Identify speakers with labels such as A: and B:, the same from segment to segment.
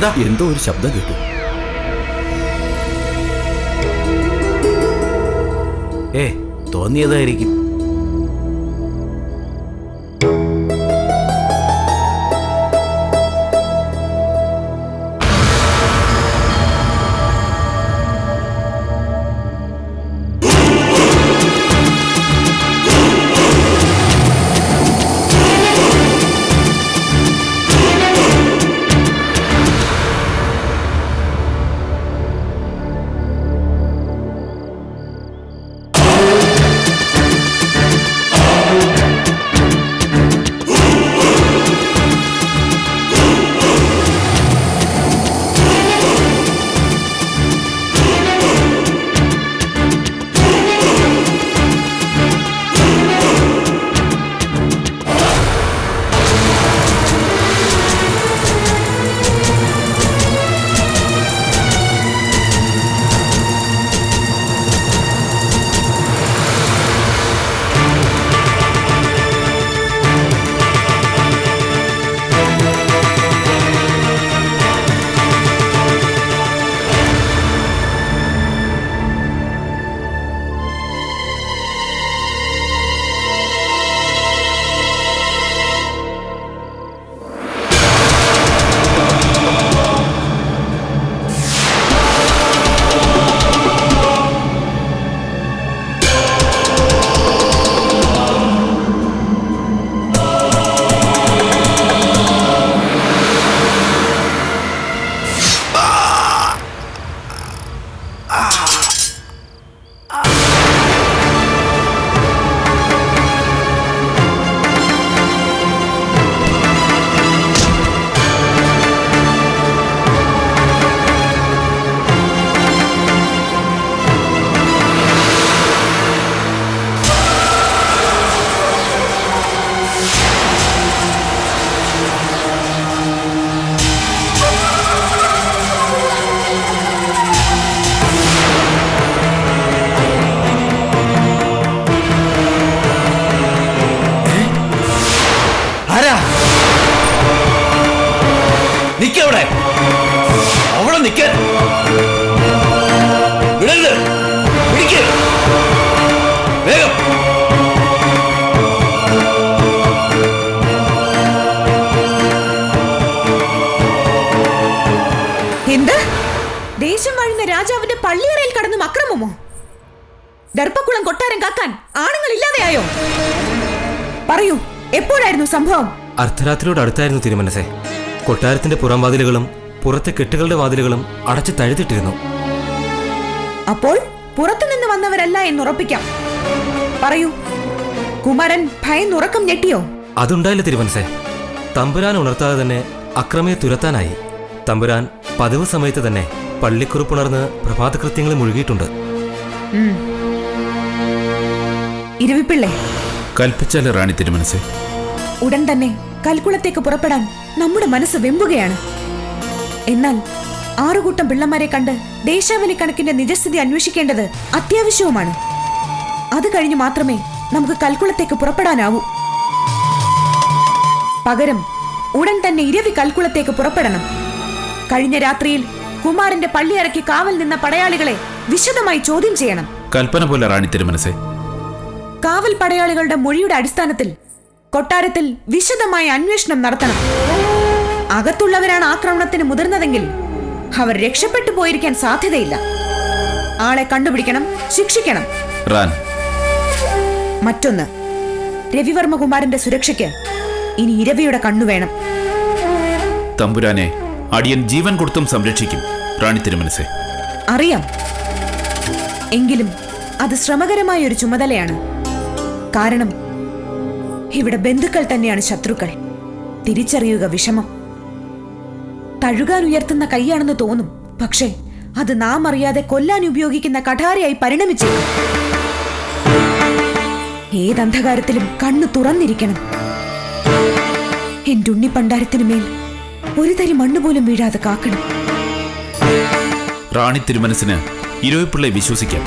A: എന്താ?
B: എന്തോ ഒരു ശബ്ദം കേട്ടു.
A: ഏ തോന്നിയതായിരിക്കും.
C: പള്ളിയറയിൽ കടന്നും അക്രമമോ ദർപ്പക്കുളം കൊട്ടാരം കാക്കാൻ ആണുങ്ങൾ ഇല്ലാതെയായോ? പറയൂ എപ്പോഴായിരുന്നു സംഭവം?
D: അർദ്ധരാത്രിയോട് അടുത്തായിരുന്നു തിരുമനസേ. കൊട്ടാരത്തിന്റെ പുറം വാതിലുകളും പുറത്തെ കെട്ടുകളുടെ വാതിലുകളും അടച്ചു തഴുതിട്ടിരുന്നു.
C: അപ്പോൾ പുറത്തുനിന്ന് വന്നവരല്ല എന്നുറപ്പിക്കാം. പറയൂ കുമരൻ ഭയന്നുറക്കം ഞെട്ടിയോ?
D: അതുണ്ടായില്ല തിരുമനസെ. തമ്പുരാൻ ഉണർത്താതെ തന്നെ അക്രമയെ തുരത്താനായി. തമ്പുരാൻ പതിവ് സമയത്ത് തന്നെ പള്ളിക്കുറിപ്പുണർന്ന് പ്രഭാതകൃത്യങ്ങളിൽ മുഴുകിയിട്ടുണ്ട്.
C: ഇരുവിപ്പിള്ളേ.
E: കൽപ്പിച്ചാലേ റാണി തിരുമനസേ.
C: ഉടൻ തന്നെ കൽക്കുളത്തേക്ക് പുറപ്പെടാൻ നമ്മുടെ മനസ്സ് വെമ്പുകയാണ്. എന്നാൽ ആറുകൂട്ടം പിള്ളമാരെ കണ്ട് ദേശാവലി കണക്കിന്റെ നിജസ്ഥിതി അന്വേഷിക്കേണ്ടത് അത്യാവശ്യവുമാണ്. അത് കഴിഞ്ഞ് മാത്രമേ നമുക്ക് കൽക്കുളത്തേക്ക് പുറപ്പെടാനാവൂ. പകരം ഉടൻ തന്നെ ഇരവി കൽക്കുളത്തേക്ക് പുറപ്പെടണം. കഴിഞ്ഞ രാത്രിയിൽ കുമാരന്റെ പള്ളിയറയ്ക്ക് കാവൽ നിന്ന പടയാളികളെ വിശദമായി ചോദ്യം ചെയ്യണം.
E: കൽപ്പന പോലെ റാണി തിരുമനസേ.
C: കാവൽ പടയാളികളുടെ മൊഴിയുടെ അടിസ്ഥാനത്തിൽ കൊട്ടാരത്തിൽ വിശദമായ അന്വേഷണം നടത്തണം. അകത്തുള്ളവരാണ് ആക്രമണത്തിന് മുതിർന്നതെങ്കിൽ അവർ രക്ഷപ്പെട്ടു പോയിരിക്കാൻ സാധ്യതയില്ല. ആളെ കണ്ടുപിടിക്കണം ശിക്ഷിക്കണം.
E: റാൻ.
C: മറ്റൊന്ന് രവിവർമ്മകുമാരന്റെ സുരക്ഷയ്ക്ക് ഇനി ഇരവിയുടെ കണ്ണു വേണം.
E: തമ്പുരാനെ അടിയൻ ജീവൻ കൊടുത്തും സംരക്ഷിക്കും. റാണി തിരുമനസേ.
C: അറിയാം. എങ്കിലും അത് ശ്രമകരമായ ഒരു ചുമതലയാണ്. കാരണം ഇവിടെ ബന്ധുക്കൾ തന്നെയാണ് ശത്രുക്കൾ. തിരിച്ചറിയുക വിഷമം. തഴുകാൻ ഉയർത്തുന്ന കൈയാണെന്ന് തോന്നും. പക്ഷേ അത് നാം അറിയാതെ കൊല്ലാൻ ഉപയോഗിക്കുന്ന കഠാരയായി പരിണമിച്ചേക്കും. ഏതന്ധകാരത്തിലും കണ്ണു തുറന്നിരിക്കണം. എന്റെ ഉണ്ണിപ്പണ്ടാരത്തിനു മേൽ ഒരു തരി മണ്ണുപോലും വീഴാതെ കാക്കണം.
E: റാണി തിരുമനസിന് ഇരുവപ്പിള്ളെ വിശ്വസിക്കാം.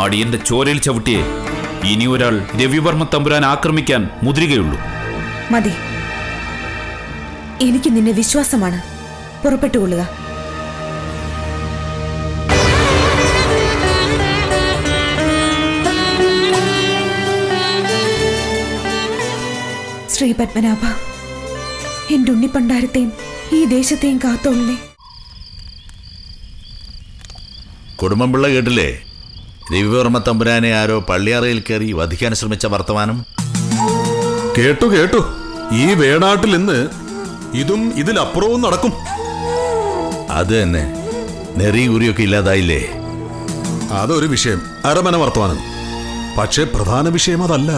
E: അടിയന്റെ ചോരയിൽ ചവിട്ടിയെ ഇനി ഒരാൾ രവിവർമ്മ തമ്പുരാൻ ആക്രമിക്കാൻ മുതിരുകയുള്ളൂ.
C: മതി. എനിക്ക് നിന്നെ വിശ്വാസമാണ്. പുറപ്പെട്ടുകൊള്ളുക. ശ്രീ പത്മനാഭ. എന്റെ ഉണ്ണിപ്പണ്ടാരത്തെയും ഈ ദേശത്തെയും കാത്തോളേ
B: കുടുംബംപിള്ള കേട്ടില്ലേ? രവിവർമ്മ തമ്പുരാനെ ആരോ പള്ളിയാറയിൽ കയറി വധിക്കാൻ ശ്രമിച്ച വർത്തമാനം?
F: കേട്ടു കേട്ടു. ഈ വേണാട്ടിൽ ഇന്ന് ഇതും ഇതിലപ്പുറവും നടക്കും.
B: അത് തന്നെ. നെറി കുറിയൊക്കെ ഇല്ലാതായില്ലേ?
F: അതൊരു വിഷയം അരമന വർത്തമാനം. പക്ഷേ പ്രധാന വിഷയം അതല്ല.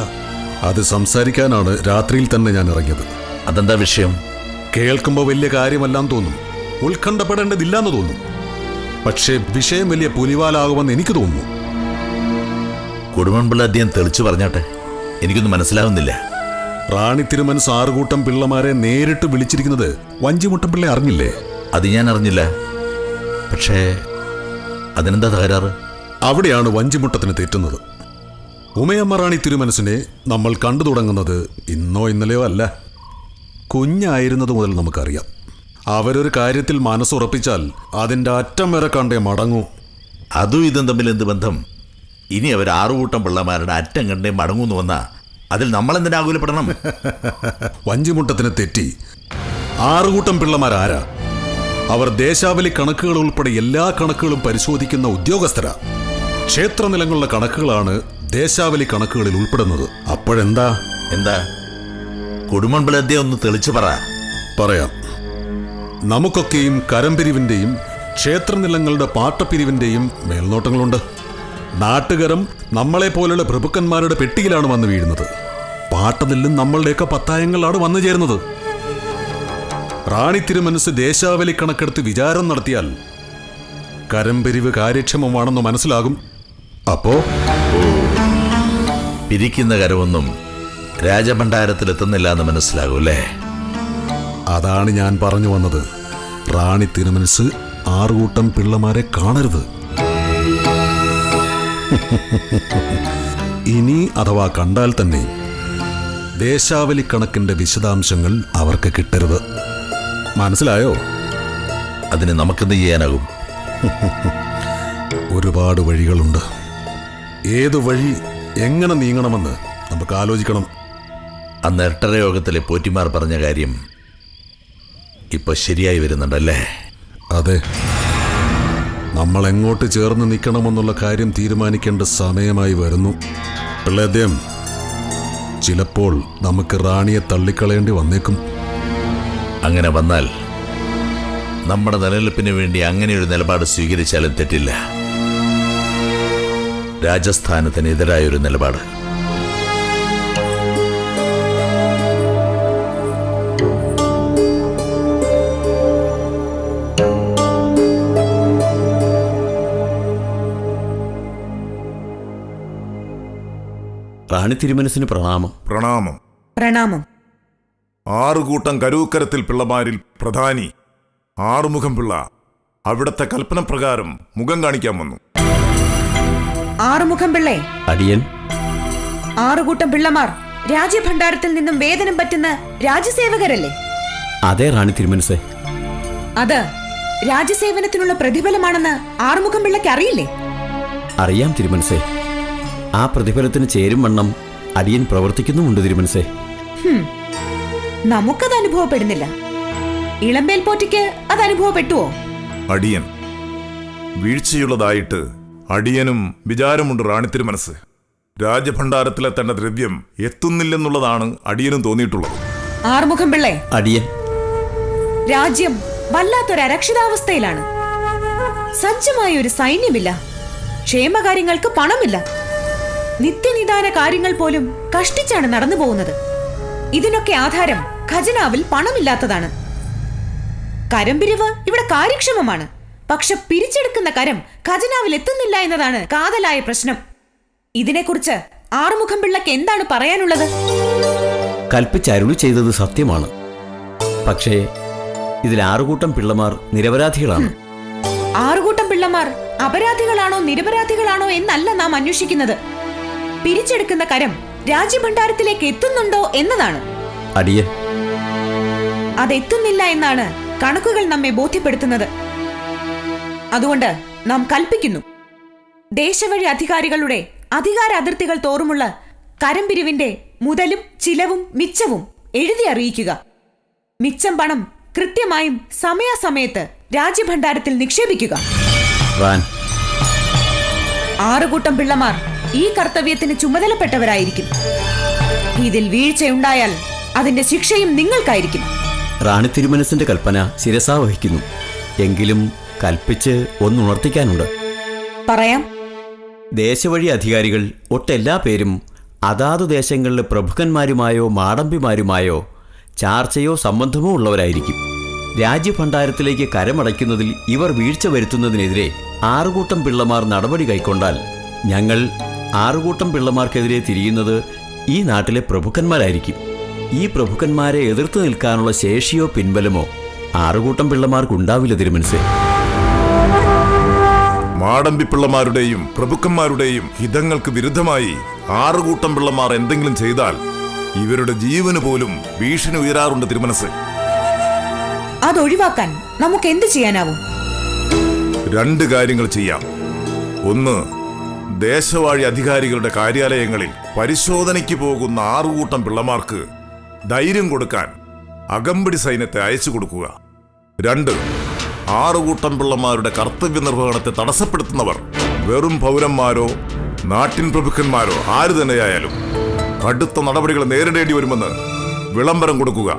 F: അത് സംസാരിക്കാനാണ് രാത്രിയിൽ തന്നെ ഞാൻ ഇറങ്ങിയത്.
B: അതെന്താ വിഷയം?
F: കേൾക്കുമ്പോൾ വലിയ കാര്യമെല്ലാം തോന്നും. ഉത്കണ്ഠപ്പെടേണ്ടതില്ലാന്ന് തോന്നും. പക്ഷേ വിഷയം വലിയ പുലിവാലാകുമെന്ന് എനിക്ക് തോന്നുന്നു.
B: കുടുംബംപിള്ള അദ്ദേഹം തെളിച്ചു പറഞ്ഞാട്ടെ? എനിക്കൊന്നും മനസ്സിലാവുന്നില്ല.
F: റാണി തിരുമൻ സാറുകൂട്ടം പിള്ളമാരെ നേരിട്ട് വിളിച്ചിരിക്കുന്നത് വഞ്ചിമുട്ട പിള്ളെ അറിഞ്ഞില്ലേ?
B: അത് ഞാൻ അറിഞ്ഞില്ല. പക്ഷേ അതിനെന്താ തകരാറ്?
F: അവിടെയാണ് വഞ്ചിമുട്ടത്തിന് തെറ്റുന്നത്. ഉമയമ്മ റാണി തിരുമനസിനെ നമ്മൾ കണ്ടു തുടങ്ങുന്നത് ഇന്നോ ഇന്നലെയോ അല്ല. കുഞ്ഞായിരുന്നത് മുതൽ നമുക്കറിയാം. അവരൊരു കാര്യത്തിൽ മനസ്സുറപ്പിച്ചാൽ അതിന്റെ അറ്റം വരെ കണ്ടേ മടങ്ങൂ.
B: അതും ഇതും തമ്മിൽ എന്ത് ബന്ധം? ഇനി അവർ ആറുകൂട്ടം പിള്ളമാരുടെ അറ്റം കണ്ടേ മടങ്ങൂന്ന് വന്നാ അതിൽ ആകുലപ്പെടണം?
F: വഞ്ചിമുട്ടത്തിന് തെറ്റി. ആറുകൂട്ടം പിള്ളമാരാരാ? അവർ ദേശാവലി കണക്കുകൾ ഉൾപ്പെടെ എല്ലാ കണക്കുകളും പരിശോധിക്കുന്ന ഉദ്യോഗസ്ഥരാ. ക്ഷേത്രനിലങ്ങളുടെ കണക്കുകളാണ് ദേശാവലി കണക്കുകളിൽ ഉൾപ്പെടുന്നത്. അപ്പോഴെന്താ?
B: എന്താ? കുടുംബംപിള്ള ഒന്ന് തെളിച്ചു പറ.
F: പറയാം. നമുക്കൊക്കെയും കരംപിരിവിന്റെയും ക്ഷേത്രനിലങ്ങളുടെ പാട്ടപ്പിരിവിന്റെയും മേൽനോട്ടങ്ങളുണ്ട്. നാട്ടുകരം നമ്മളെ പോലുള്ള പ്രഭുക്കന്മാരുടെ പെട്ടിയിലാണ് വന്നു വീഴുന്നത്. പാട്ടനെല്ലും നമ്മളുടെയൊക്കെ പത്തായങ്ങളാണ് വന്നു ചേരുന്നത്. റാണി തിരുമനസ് ദേശാവലി കണക്കെടുത്ത് വിചാരം നടത്തിയാൽ കരംപിരിവ് കാര്യക്ഷമമാണെന്ന് മനസ്സിലാകും. അപ്പോ?
B: പിരിക്കുന്ന കരമൊന്നും രാജഭണ്ഡാരത്തിൽ എത്തുന്നില്ല എന്ന് മനസ്സിലാകും അല്ലേ
F: അതാണ് ഞാൻ പറഞ്ഞു വന്നത്. റാണി തിരുമനസ് ആറുകൂട്ടം പിള്ളമാരെ കാണരുത്. ഇനി അഥവാ കണ്ടാൽ തന്നെ ദേശാവലി കണക്കിന്റെ വിശദാംശങ്ങൾ അവർക്ക് കിട്ടരുത്. മനസ്സിലായോ?
B: അതിന് നമുക്കെന്ത് ചെയ്യാനാകും?
F: ഒരുപാട് വഴികളുണ്ട്. ഏത് വഴി എങ്ങനെ നീങ്ങണമെന്ന് നമുക്ക് ആലോചിക്കണം.
B: അന്ന് എട്ടര യോഗത്തിലെ പോറ്റിമാർ പറഞ്ഞ കാര്യം ഇപ്പൊ ശരിയായി വരുന്നുണ്ടല്ലേ?
F: അതെ. നമ്മൾ എങ്ങോട്ട് ചേർന്ന് നിൽക്കണമെന്നുള്ള കാര്യം തീരുമാനിക്കേണ്ട സമയമായി വരുന്നു. പിള്ളേദ്യം ചിലപ്പോൾ നമുക്ക് റാണിയെ തള്ളിക്കളയേണ്ടി വന്നേക്കും.
B: അങ്ങനെ വന്നാൽ നമ്മുടെ നിലനിൽപ്പിന് വേണ്ടി അങ്ങനെയൊരു നിലപാട് സ്വീകരിച്ചാലും തെറ്റില്ല. രാജസ്ഥാനത്തിനെതിരായൊരു നിലപാട്.
G: റാണി തിരുമനസിന് പ്രണാമം.
H: പ്രണാമം.
C: പ്രണാമം.
H: ആറുകൂട്ടം കരൂക്കരത്തിൽ പിള്ളമാരിൽ പ്രധാനി ആറുമുഖം പിള്ള. അവിടത്തെ കൽപ്പന പ്രകാരം മുഖം കാണിക്കാൻ വന്നു.
C: ആറുമുഖം പിള്ളേ.
G: അടിയൻ.
C: ആറുകൂട്ടം പിള്ളമാർ രാജ്യഭണ്ഡാരത്തിൽ നിന്നും വേതനം പറ്റുന്ന രാജ്യസേവകരല്ലേ?
G: അതെ റാണി തിരുമനസേ.
C: അത് രാജ്യസേവനത്തിനുള്ള പ്രതിഫലമാണെന്ന് ആറുമുഖം പിള്ളയ്ക്ക് അറിയില്ലേ?
G: അറിയാം തിരുമനസെ. ആ പ്രതിഫലത്തിന് ചേരും വണ്ണം അടിയൻ പ്രവർത്തിക്കുന്നുമുണ്ട് തിരുമനസേ.
C: നമുക്കത് അനുഭവപ്പെടുന്നില്ല. ഇളമ്പേൽ പോറ്റിക്ക് അത് അനുഭവപ്പെട്ടുവോ?
H: അടിയൻ വീഴ്ചയുള്ളതായിട്ട് അടിയനും വിചാരമുണ്ട് റാണി തിരുമനസ്. രാജഭണ്ഡാരത്തിലെ തന്റെ ദ്രവ്യം എത്തുന്നില്ലെന്നുള്ളതാണ് അടിയനും തോന്നിയിട്ടുള്ളത്.
C: ആറുമുഖം പിള്ളേ.
G: അടിയൻ.
C: രാജ്യം വല്ലാത്തൊരു അരക്ഷിതാവസ്ഥയിലാണ്. സജ്ജമായ ഒരു സൈന്യമില്ല. ക്ഷേമകാര്യങ്ങൾക്ക് പണമില്ല. നിത്യനിദാന കാര്യങ്ങൾ പോലും കഷ്ടിച്ചാണ് നടന്നു പോകുന്നത്. ഇതിനൊക്കെ ആധാരം ഖജനാവിൽ പണമില്ലാത്തതാണ്. കരംപിരിവ് ഇവിടെ കാര്യക്ഷമമാണ്. പക്ഷെ പിരിച്ചെടുക്കുന്ന കരം ഖജനാവിൽ എത്തുന്നില്ല എന്നതാണ് കാതലായ പ്രശ്നം. ഇതിനെക്കുറിച്ച് ആറുമുഖം പിള്ളക്ക് എന്താണ് പറയാനുള്ളത്?
G: കൽപ്പിച്ചരുളി ചെയ്തത് സത്യമാണ്. പക്ഷേ ഇതിൽ ആറുകൂട്ടം പിള്ളമാർ നിരപരാധികളാണ്.
C: ആറുകൂട്ടം പിള്ളമാർ അപരാധികളാണോ നിരപരാധികളാണോ എന്നല്ല നാം അന്വേഷിക്കുന്നത്. പിരിച്ചെടുക്കുന്ന കരം രാജ്യഭണ്ഡാരത്തിലേക്ക് എത്തുന്നുണ്ടോ എന്നതാണ്.
G: അടിയൻ
C: അതെത്തുന്നില്ല എന്നാണ് കണക്കുകൾ നമ്മെ ബോധ്യപ്പെടുത്തുന്നത്. അതുകൊണ്ട് നാം കൽപ്പിക്കുന്നു. ദേശവഴി അധികാരികളുടെ അധികാര അതിർത്തികൾ തോറുമുള്ള കരംപിരിവിന്റെ മുതലും ചിലവും മിച്ചവും എഴുതി അറിയിക്കുക. മിച്ചം പണം കൃത്യമായും സമയാസമയത്ത് രാജ്യഭണ്ഡാരത്തിൽ നിക്ഷേപിക്കുക. ആറുകൂട്ടം പിള്ളമാർ ഈ കർത്തവ്യത്തിന് ചുമതലപ്പെട്ടവരായിരിക്കും. ഇതിൽ വീഴ്ചയുണ്ടായാൽ അതിന്റെ ശിക്ഷയും നിങ്ങൾക്കായിരിക്കും.
G: റാണി തിരുമനസിന്റെ കൽപ്പന ശിരസാ വഹിക്കുന്നു. എങ്കിലും കൽപ്പിച്ച് ഒന്നുണർത്തിക്കാനുണ്ട്.
C: പറയാം.
G: ദേശവഴി അധികാരികൾ ഒട്ടെല്ലാ പേരും അതാതു ദേശങ്ങളിലെ പ്രഭുക്കന്മാരുമായോ മാടമ്പിമാരുമായോ ചാർച്ചയോ സംബന്ധമോ ഉള്ളവരായിരിക്കും. രാജ്യഭണ്ഡാരത്തിലേക്ക് കരമടയ്ക്കുന്നതിൽ ഇവർ വീഴ്ച വരുത്തുന്നതിനെതിരെ ആറുകൂട്ടം പിള്ളമാർ നടപടി കൈക്കൊണ്ടാൽ ഞങ്ങൾ ആറുകൂട്ടം പിള്ളമാർക്കെതിരെ തിരിയുന്നത് ഈ നാട്ടിലെ പ്രഭുക്കന്മാരായിരിക്കും. ഈ പ്രഭുക്കന്മാരെ എതിർത്ത് നിൽക്കാനുള്ള ശേഷിയോ പിൻബലമോ ആറുകൂട്ടം പിള്ളമാർക്കുണ്ടാവില്ല തിരുമനസേ.
H: മാടമ്പി പിള്ളമാരുടെയും പ്രഭുക്കന്മാരുടെയും ഹിതങ്ങൾക്ക് വിരുദ്ധമായി ആറുകൂട്ടം പിള്ളമാർ എന്തെങ്കിലും ചെയ്താൽ ഇവരുടെ ജീവന് പോലും ഭീഷണി ഉയരാറുണ്ട് തിരുമനസ്.
C: അതൊഴിവാക്കാൻ നമുക്ക് എന്ത് ചെയ്യാനാവും?
H: രണ്ട് കാര്യങ്ങൾ ചെയ്യാം. ഒന്ന് ദേശവാഴി അധികാരികളുടെ കാര്യാലയങ്ങളിൽ പരിശോധനയ്ക്ക് പോകുന്ന ആറുകൂട്ടം പിള്ളമാർക്ക് ധൈര്യം കൊടുക്കാൻ അകമ്പടി സൈന്യത്തെ അയച്ചു കൊടുക്കുക. രണ്ട് ആറുകൂട്ടം പിള്ളമാരുടെ കർത്തവ്യ നിർവഹണത്തെ തടസ്സപ്പെടുത്തുന്നവർ വെറും പൗരന്മാരോ നാട്ടിൻ പ്രഭുക്കന്മാരോ ആര് തന്നെയായാലും കടുത്ത നടപടികൾ നേരിടേണ്ടി വരുമെന്ന് വിളംബരം കൊടുക്കുക.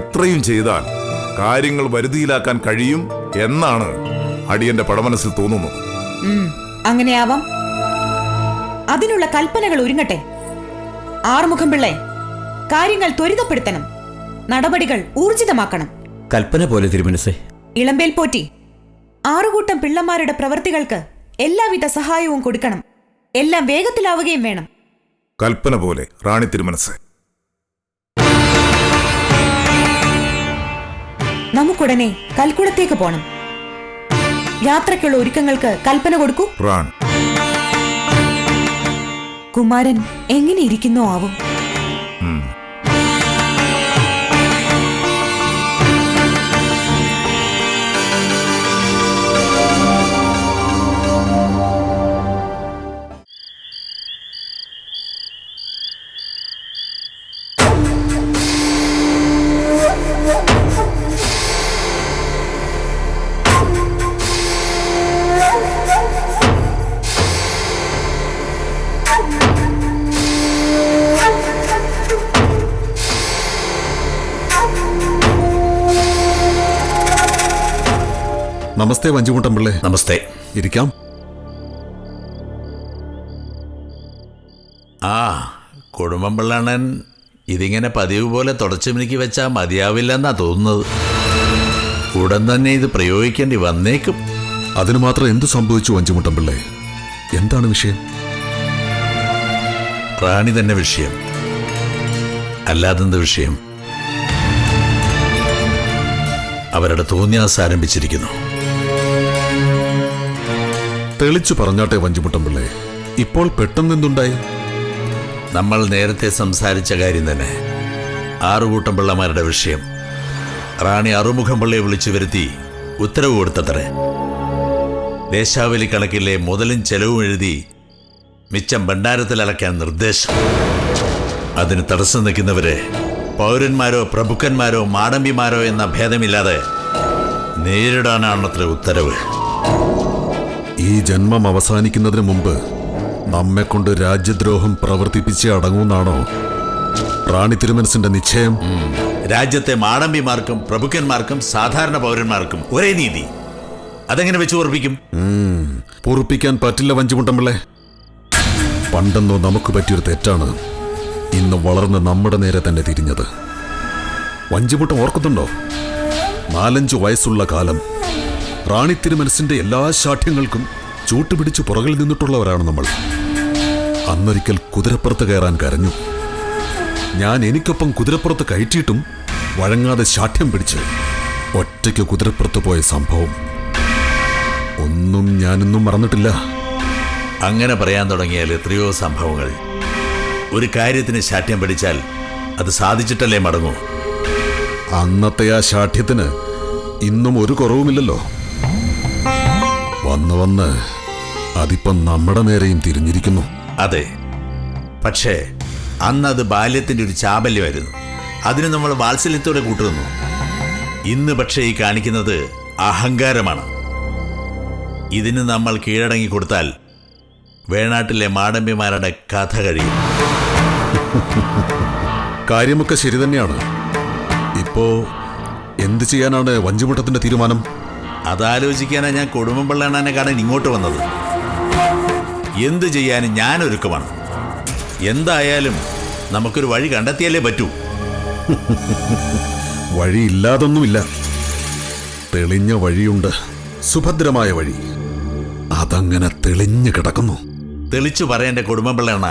H: ഇത്രയും ചെയ്താൽ കാര്യങ്ങൾ വരുതിയിലാക്കാൻ കഴിയും എന്നാണ് അടിയന്റെ പടമനസ്സിൽ തോന്നുന്നത്.
C: അങ്ങനെയാവാം. അതിനുള്ള കൽപ്പനകൾ ഒരുങ്ങട്ടെ. ആറുമുഖം പിള്ളേ കാര്യങ്ങൾ ത്വരിതപ്പെടുത്തണം. നടപടികൾ ഊർജിതമാക്കണം.
G: കൽപ്പന പോലെ തിരുമനസേ.
C: ഇളമ്പേൽ പോറ്റി. ആറുകൂട്ടം പിള്ളമാരുടെ പ്രവൃത്തികൾക്ക് എല്ലാവിധ സഹായവും കൊടുക്കണം. എല്ലാം വേഗത്തിലാവുകയും വേണം.
H: കൽപ്പന പോലെ റാണി തിരുമനസ്.
C: നമുക്കുടനെ കൽക്കുളത്തേക്ക് പോണം. യാത്രയ്ക്കുള്ള ഒരുക്കങ്ങൾക്ക് കൽപ്പന കൊടുക്കൂ. കുമാരൻ എങ്ങനെ ഇരിക്കുന്നോ ആവും.
F: നമസ്തേ വഞ്ചിമുട്ടം പിള്ളേ
B: നമസ്തേ.
F: ഇരിക്കാം.
B: ആ കുടുംബം പിള്ളാണൻ. ഇതിങ്ങനെ പതിവ് പോലെ തുടച്ചുമിനിക്ക് വെച്ചാൽ മതിയാവില്ലെന്നാ തോന്നുന്നത്. ഉടൻ തന്നെ ഇത് പ്രയോഗിക്കേണ്ടി വന്നേക്കും.
F: അതിന് മാത്രം എന്തു സംഭവിച്ചു വഞ്ചിമുട്ടം പിള്ളേ എന്താണ് വിഷയം?
B: റാണി തന്നെ വിഷയം. അല്ലാതെന്ത് വിഷയം? അവരുടെ തോന്നിയാസ് ആരംഭിച്ചിരിക്കുന്നു.
F: തെളിച്ചു പറഞ്ഞാട്ടെ വഞ്ചിമുട്ടം പിള്ളേ ഇപ്പോൾ പെട്ടെന്ന് എന്തുണ്ടായി
B: നമ്മൾ നേരത്തെ സംസാരിച്ച കാര്യം തന്നെ. ആറുകൂട്ടം പിള്ളമാരുടെ വിഷയം. റാണി അറുമുഖം പിള്ളയെ വിളിച്ചു വരുത്തി ഉത്തരവ് കൊടുത്തത്രേ. ദേശാവലി കണക്കിലെ മുതലും ചെലവും എഴുതി മിച്ചം ഭണ്ഡാരത്തിൽ അലക്കാൻ നിർദ്ദേശം. അതിന് തടസ്സം നിൽക്കുന്നവരെ പൗരന്മാരോ പ്രഭുക്കന്മാരോ മാടമ്പിമാരോ എന്ന ഭേദമില്ലാതെ നേരിടാനാണത്ര ഉത്തരവ്.
F: ഈ ജന്മം അവസാനിക്കുന്നതിന് മുമ്പ് നമ്മെ കൊണ്ട് രാജ്യദ്രോഹം പ്രവർത്തിപ്പിച്ച് അടങ്ങുമെന്നാണോ റാണി തിരുമനസിന്റെ നിശ്ചയം?
B: രാജ്യത്തെ മാടമ്പിമാർക്കും പ്രഭുക്കന്മാർക്കും സാധാരണ പൗരന്മാർക്കും ഒരേ നീതി. അതെങ്ങനെ വെച്ച്
F: ഓർപ്പിക്കും പൊറുപ്പിക്കാൻ പറ്റില്ല വഞ്ചിമുട്ടം പിള്ളേ പണ്ടെന്നോ നമുക്ക് പറ്റിയൊരു തെറ്റാണ് ഇന്ന് വളർന്ന് നമ്മുടെ നേരെ തന്നെ തിരിഞ്ഞത്. വഞ്ചിമുട്ടം ഓർക്കുന്നുണ്ടോ? നാലഞ്ചു വയസ്സുള്ള കാലം റാണി തിരുമനസിന്റെ എല്ലാ ശാഠ്യങ്ങൾക്കും ചൂട്ടുപിടിച്ച് പുറകിൽ നിന്നിട്ടുള്ളവരാണ് നമ്മൾ. അന്നൊരിക്കൽ കുതിരപ്പുറത്ത് കയറാൻ കരഞ്ഞു. ഞാൻ എനിക്കൊപ്പം കുതിരപ്പുറത്ത് കയറ്റിയിട്ടും വഴങ്ങാതെ ശാഠ്യം പിടിച്ച് ഒറ്റയ്ക്ക് കുതിരപ്പുറത്ത് പോയ സംഭവം. ഒന്നും ഞാനൊന്നും മറന്നിട്ടില്ല.
B: അങ്ങനെ പറയാൻ തുടങ്ങിയാൽ എത്രയോ സംഭവങ്ങൾ. ഒരു കാര്യത്തിന് ശാഠ്യം പിടിച്ചാൽ അത് സാധിച്ചിട്ടല്ലേ മടങ്ങൂ?
F: അന്നത്തെ ആ ശാഠ്യത്തിന് ഇന്നും ഒരു കുറവുമില്ലല്ലോ. വന്ന് വന്ന് അതിപ്പം നമ്മുടെ നേരെയും തിരിഞ്ഞിരിക്കുന്നു.
B: അതെ. പക്ഷേ അന്നത് ബാല്യത്തിന്റെ ഒരു ചാബല്യമായിരുന്നു. അതിന് നമ്മൾ വാത്സല്യത്തോടെ കൂട്ടുനിന്നു. ഇന്ന് പക്ഷേ ഈ കാണിക്കുന്നത് അഹങ്കാരമാണ്. ഇതിന് നമ്മൾ കീഴടങ്ങി കൊടുത്താൽ വേണാട്ടിലെ മാടമ്പിമാരുടെ കഥ കഴിയും.
F: കാര്യമൊക്കെ ശരി തന്നെയാണ്. ഇപ്പോ എന്ത് ചെയ്യാനാണ് വഞ്ചിമുട്ടത്തിന്റെ തീരുമാനം?
B: അതാലോചിക്കാനാണ് ഞാൻ കുടുംബം കുടുംബപിള്ളാണനെ കാണാൻ ഇങ്ങോട്ട് വന്നത്. എന്ത് ചെയ്യാനും ഞാൻ ഒരുക്കമാണ് എന്തായാലും നമുക്കൊരു വഴി കണ്ടെത്തിയാലേ പറ്റൂ.
F: വഴിയില്ലാതൊന്നുമില്ല. തെളിഞ്ഞ വഴിയുണ്ട്. സുഭദ്രമായ വഴി. അതങ്ങനെ തെളിഞ്ഞു കിടക്കുന്നു.
B: തെളിച്ചു പറയേണ്ട കുടുംബപിള്ളാണ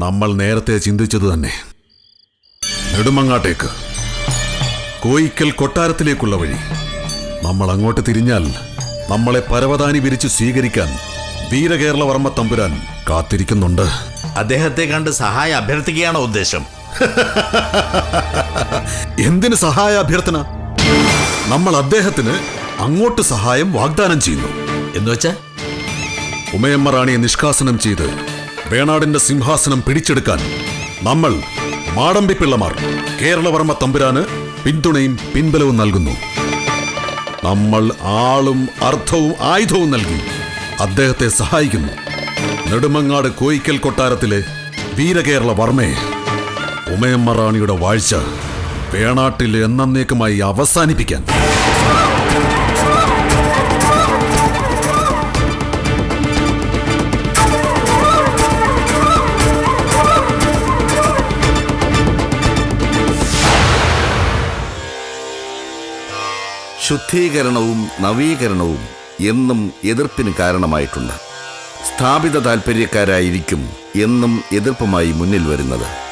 F: നമ്മൾ നേരത്തെ ചിന്തിച്ചത് തന്നെ. നെടുമങ്ങാട്ടേക്ക്. കോയിക്കൽ കൊട്ടാരത്തിലേക്കുള്ള വഴി. നമ്മൾ അങ്ങോട്ട് തിരിഞ്ഞാൽ നമ്മളെ പരവതാനി വിരിച്ചു സ്വീകരിക്കാൻ വീരകേരളവർമ്മ തമ്പുരാൻ കാത്തിരിക്കുന്നുണ്ട്.
B: അദ്ദേഹത്തെ കണ്ട് സഹായം അഭ്യർത്ഥിക്കുകയാണോ ഉദ്ദേശം.
F: എന്തിന് സഹായ അഭ്യർത്ഥന? നമ്മൾ അദ്ദേഹത്തിന് അങ്ങോട്ട് സഹായം വാഗ്ദാനം ചെയ്യുന്നു.
B: എന്നുവെച്ചാ
F: ഉമയമ്മ റാണിയെ നിഷ്കാസനം ചെയ്ത് വേണാടിന്റെ സിംഹാസനം പിടിച്ചെടുക്കാൻ നമ്മൾ മാടമ്പി പിള്ളമാർ കേരളവർമ്മ തമ്പുരാന് പിന്തുണയും പിൻബലവും നൽകുന്നു. നമ്മൾ ആളും അർത്ഥവും ആയുധവും നൽകി അദ്ദേഹത്തെ സഹായിക്കുന്നു. നെടുമങ്ങാട് കോയിക്കൽ കൊട്ടാരത്തിലെ വീരകേരള വർമ്മയെ. ഉമയമ്മ റാണിയുടെ വാഴ്ച വേണാട്ടിൽ എന്നേക്കുമായി അവസാനിപ്പിക്കാൻ.
I: ശുദ്ധീകരണവും നവീകരണവും എന്നും എതിർപ്പിന് കാരണമായിട്ടുണ്ട്. സ്ഥാപിത താൽപ്പര്യക്കാരായിരിക്കും എന്നും എതിർപ്പുമായി മുന്നിൽ വരുന്നത്.